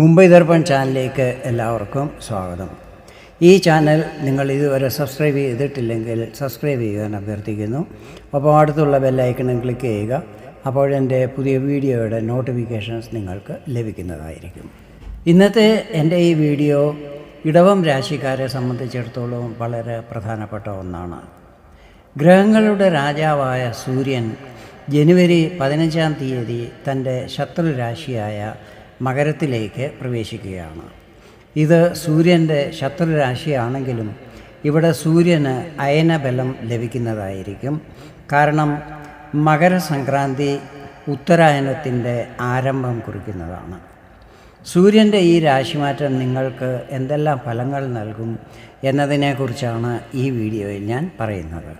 മുംബൈ ദർപ്പൺ ചാനലിലേക്ക് എല്ലാവർക്കും സ്വാഗതം. ഈ ചാനൽ നിങ്ങൾ ഇതുവരെ സബ്സ്ക്രൈബ് ചെയ്തിട്ടില്ലെങ്കിൽ സബ്സ്ക്രൈബ് ചെയ്യാൻ അഭ്യർത്ഥിക്കുന്നു. അപ്പോൾ അടുത്തുള്ള ബെല്ലൈക്കണും ക്ലിക്ക് ചെയ്യുക. അപ്പോഴെന്റെ പുതിയ വീഡിയോയുടെ നോട്ടിഫിക്കേഷൻസ് നിങ്ങൾക്ക് ലഭിക്കുന്നതായിരിക്കും. ഇന്നത്തെ എന്റെ ഈ വീഡിയോ ഇടവം രാശിക്കാരെ സംബന്ധിച്ചിടത്തോളം വളരെ പ്രധാനപ്പെട്ട ഒന്നാണ്. ഗ്രഹങ്ങളുടെ രാജാവായ സൂര്യൻ ജനുവരി പതിനഞ്ചാം തീയതി തന്റെ ശത്രു രാശിയായ മകരത്തിലേക്ക് പ്രവേശിക്കുകയാണ്. ഇത് സൂര്യന്റെ ശത്രുരാശിയാണെങ്കിലും ഇവിടെ സൂര്യന് അയനബലം ലഭിക്കുന്നതായിരിക്കും. കാരണം മകരസംക്രാന്തി ഉത്തരായനത്തിന്റെ ആരംഭം കുറിക്കുന്നതാണ്. സൂര്യന്റെ ഈ രാശിമാറ്റം നിങ്ങൾക്ക് എന്തെല്ലാം ഫലങ്ങൾ നൽകും എന്നതിനെക്കുറിച്ചാണ് ഈ വീഡിയോയിൽ ഞാൻ പറയുന്നത്.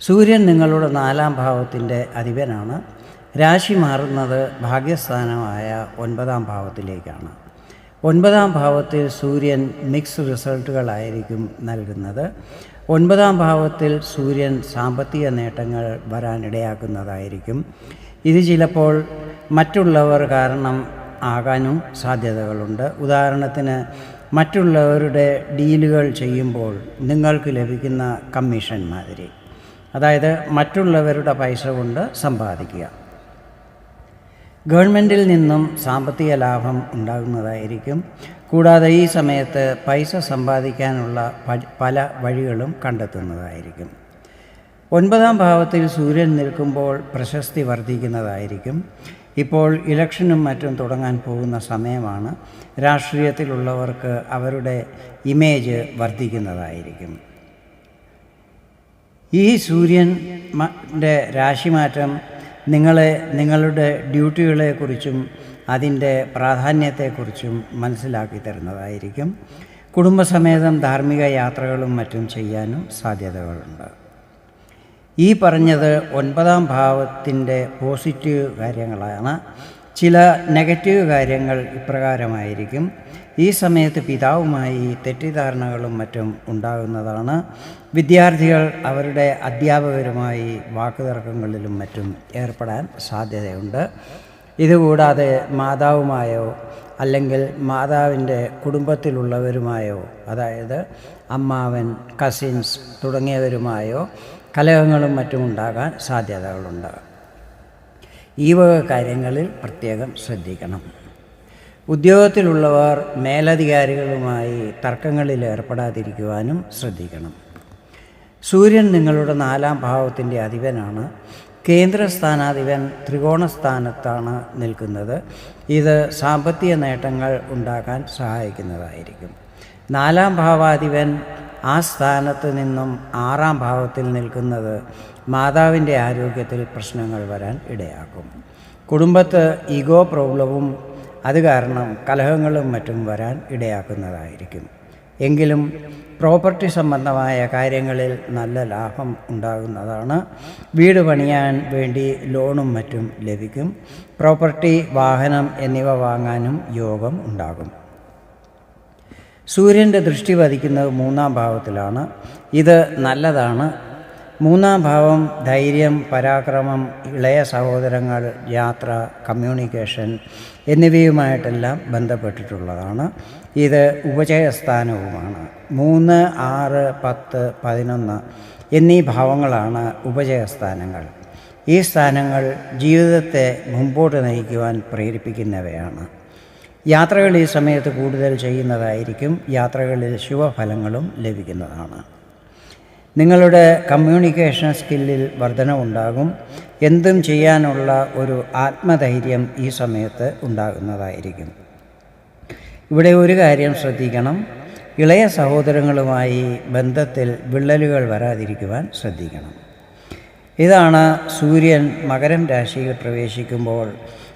സൂര്യൻ നിങ്ങളുടെ നാലാം ഭാവത്തിന്റെ അധിപനാണ്. രാശി മാറുന്നത് ഭാഗ്യസ്ഥാനമായ ഒൻപതാം ഭാവത്തിലേക്കാണ്. ഒൻപതാം ഭാവത്തിൽ സൂര്യൻ മിക്സ് റിസൾട്ടുകളായിരിക്കും നൽകുന്നത്. ഒൻപതാം ഭാവത്തിൽ സൂര്യൻ സാമ്പത്തിക നേട്ടങ്ങൾ വരാനിടയാക്കുന്നതായിരിക്കും ഇത് ചിലപ്പോൾ മറ്റുള്ളവർ കാരണം ആകാനും സാധ്യതകളുണ്ട്. ഉദാഹരണത്തിന് മറ്റുള്ളവരുടെ ഡീലുകൾ ചെയ്യുമ്പോൾ നിങ്ങൾക്ക് ലഭിക്കുന്ന കമ്മീഷൻ മാതിരി. അതായത് മറ്റുള്ളവരുടെ പൈസ കൊണ്ട് സമ്പാദിക്കുക. ഗവൺമെന്റിൽ നിന്നും സാമ്പത്തിക ലാഭം ഉണ്ടാകുന്നതായിരിക്കും. കൂടാതെ ഈ സമയത്ത് പൈസ സമ്പാദിക്കാനുള്ള പല വഴികളും കണ്ടെത്തുന്നതായിരിക്കും. ഒൻപതാം ഭാവത്തിൽ സൂര്യൻ നിൽക്കുമ്പോൾ പ്രശസ്തി വർദ്ധിക്കുന്നതായിരിക്കും. ഇപ്പോൾ ഇലക്ഷനും മറ്റും തുടങ്ങാൻ പോകുന്ന സമയമാണ്. രാഷ്ട്രീയത്തിലുള്ളവർക്ക് അവരുടെ ഇമേജ് വർദ്ധിക്കുന്നതായിരിക്കും. ഈ സൂര്യൻ രാശിമാറ്റം നിങ്ങളെ നിങ്ങളുടെ ഡ്യൂട്ടികളെക്കുറിച്ചും അതിന്റെ പ്രാധാന്യത്തെക്കുറിച്ചും മനസ്സിലാക്കി തരുന്നതായിരിക്കും. കുടുംബസമേതം ധാർമ്മിക യാത്രകളും മറ്റും ചെയ്യാനും സാധ്യതകളുണ്ട്. ഈ പറഞ്ഞത് ഒൻപതാം ഭാവത്തിന്റെ പോസിറ്റീവ് കാര്യങ്ങളാണ്. ചില നെഗറ്റീവ് കാര്യങ്ങൾ ഇപ്രകാരമായിരിക്കും. ഈ സമയത്ത് പിതാവുമായി തെറ്റിദ്ധാരണകളും മറ്റും ഉണ്ടാകുന്നതാണ്. വിദ്യാർത്ഥികൾ അവരുടെ അധ്യാപകരുമായി വാക്കുതർക്കങ്ങളിലും മറ്റും ഏർപ്പെടാൻ സാധ്യതയുണ്ട്. ഇതുകൂടാതെ മാതാവുമായോ അല്ലെങ്കിൽ മാതാവിന്റെ കുടുംബത്തിലുള്ളവരുമായോ അതായത് അമ്മാവൻ കസിൻസ് തുടങ്ങിയവരുമായോ കലഹങ്ങളും മറ്റും ഉണ്ടാകാൻ സാധ്യതകളുണ്ട്. ഈ വക കാര്യങ്ങളിൽ പ്രത്യേകം ശ്രദ്ധിക്കണം. ഉദ്യോഗത്തിലുള്ളവർ മേലധികാരികളുമായി തർക്കങ്ങളിൽ ഏർപ്പെടാതിരിക്കുവാനും ശ്രദ്ധിക്കണം. സൂര്യൻ നിങ്ങളുടെ നാലാം ഭാവത്തിന്റെ അധിപനാണ്. കേന്ദ്രസ്ഥാനാധിപൻ ത്രികോണസ്ഥാനത്താണ് നിൽക്കുന്നത്. ഇത് സാമ്പത്തിക നേട്ടങ്ങൾ ഉണ്ടാക്കാൻ സഹായിക്കുന്നതായിരിക്കും. നാലാം ഭാവാധിപൻ ആ സ്ഥാനത്ത് നിന്നും ആറാം ഭാവത്തിൽ നിൽക്കുന്നത് മാതാവിന്റെ ആരോഗ്യത്തിൽ പ്രശ്നങ്ങൾ വരാൻ ഇടയാക്കും. കുടുംബത്ത് ഈഗോ പ്രോബ്ലവും അത് കാരണം കലഹങ്ങളും മറ്റും വരാൻ ഇടയാക്കുന്നതായിരിക്കും. എങ്കിലും പ്രോപ്പർട്ടി സംബന്ധമായ കാര്യങ്ങളിൽ നല്ല ലാഭം ഉണ്ടാകുന്നതാണ്. വീട് പണിയാൻ വേണ്ടി ലോണും മറ്റും ലഭിക്കും. പ്രോപ്പർട്ടി വാഹനം എന്നിവ വാങ്ങാനും യോഗം ഉണ്ടാകും. സൂര്യന്റെ ദൃഷ്ടി പതിക്കുന്നത് മൂന്നാം ഭാവത്തിലാണ്. ഇത് നല്ലതാണ്. മൂന്നാം ഭാവം ധൈര്യം പരാക്രമം ഇളയ സഹോദരങ്ങൾ യാത്ര കമ്മ്യൂണിക്കേഷൻ എന്നിവയുമായിട്ടെല്ലാം ബന്ധപ്പെട്ടിട്ടുള്ളതാണ്. ഇത് ഉപജയസ്ഥാനവുമാണ്. മൂന്ന് ആറ് പത്ത് പതിനൊന്ന് എന്നീ ഭാവങ്ങളാണ് ഉപജയസ്ഥാനങ്ങൾ. ഈ സ്ഥാനങ്ങൾ ജീവിതത്തെ മുമ്പോട്ട് നയിക്കുവാൻ പ്രേരിപ്പിക്കുന്നവയാണ്. യാത്രകൾ ഈ സമയത്ത് കൂടുതൽ ചെയ്യുന്നതായിരിക്കും. യാത്രകളിൽ ശുഭഫലങ്ങളും ലഭിക്കുന്നതാണ്. നിങ്ങളുടെ കമ്മ്യൂണിക്കേഷൻ സ്കില്ലിൽ വർധനവുണ്ടാകും. എന്തും ചെയ്യാനുള്ള ഒരു ആത്മധൈര്യം ഈ സമയത്ത് ഉണ്ടാകുന്നതായിരിക്കും. ഇവിടെ ഒരു കാര്യം ശ്രദ്ധിക്കണം. ഇളയ സഹോദരങ്ങളുമായി ബന്ധത്തിൽ വിള്ളലുകൾ വരാതിരിക്കുവാൻ ശ്രദ്ധിക്കണം. ഇതാണ് സൂര്യൻ മകരം രാശിയിൽ പ്രവേശിക്കുമ്പോൾ